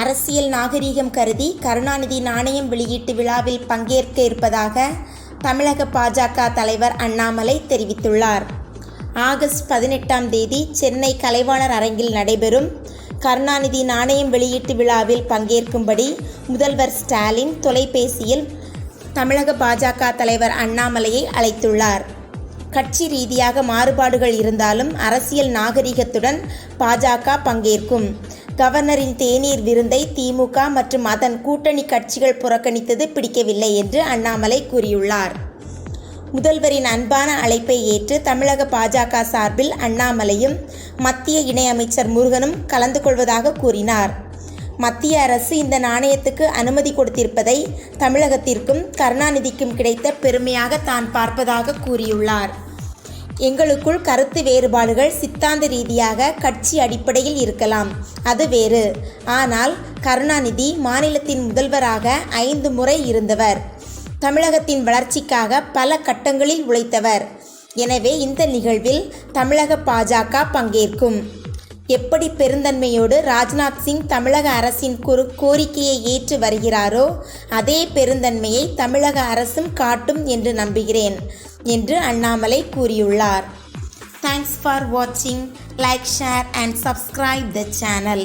அரசியல் நாகரீகம் கருதி கருணாநிதி நாணயம் வெளியீட்டு விழாவில் பங்கேற்க இருப்பதாக தமிழக பாஜக தலைவர் அண்ணாமலை தெரிவித்துள்ளார். ஆகஸ்ட் பதினெட்டாம் தேதி சென்னை கலைவாணர் அரங்கில் நடைபெறும் கருணாநிதி நாணயம் வெளியீட்டு விழாவில் பங்கேற்கும்படி முதல்வர் ஸ்டாலின் தொலைபேசியில் தமிழக பாஜக தலைவர் அண்ணாமலையை அழைத்துள்ளார். கட்சி ரீதியாக மாறுபாடுகள் இருந்தாலும் அரசியல் நாகரிகத்துடன் பாஜக பங்கேற்கும். கவர்னரின் தேநீர் விருந்தை திமுக மற்றும் அதன் கூட்டணி கட்சிகள் புறக்கணித்தது பிடிக்கவில்லை என்று அண்ணாமலை கூறியுள்ளார். முதல்வரின் அன்பான அழைப்பை ஏற்று தமிழக பாஜக சார்பில் அண்ணாமலையும் மத்திய இணையமைச்சர் முருகனும் கலந்து கொள்வதாக கூறினார். மத்திய அரசு இந்த நாணயத்துக்கு அனுமதி கொடுத்திருப்பதை தமிழகத்திற்கும் கருணாநிதிக்கும் கிடைத்த பெருமையாக தான் பார்ப்பதாக கூறியுள்ளார். எங்களுக்குள் கருத்து வேறுபாடுகள் சித்தாந்த ரீதியாக கட்சி அடிப்படையில் இருக்கலாம். அது வேறு. ஆனால் கருணாநிதி மாநிலத்தின் முதல்வராக ஐந்து முறை இருந்தவர். தமிழகத்தின் வளர்ச்சிக்காக பல கட்டங்களில் உழைத்தவர். எனவே இந்த நிகழ்வில் தமிழக பாஜக பங்கேற்கும். எப்படி பெருந்தன்மையோடு ராஜ்நாத் சிங் தமிழக அரசின் குறு கோரிக்கையை ஏற்று வருகிறாரோ அதே பெருந்தன்மையை தமிழக அரசும் காட்டும் என்று நம்புகிறேன் என்று அண்ணாமலை கூறியுள்ளார். தேங்க்ஸ் ஃபார் வாட்சிங் like share and subscribe the channel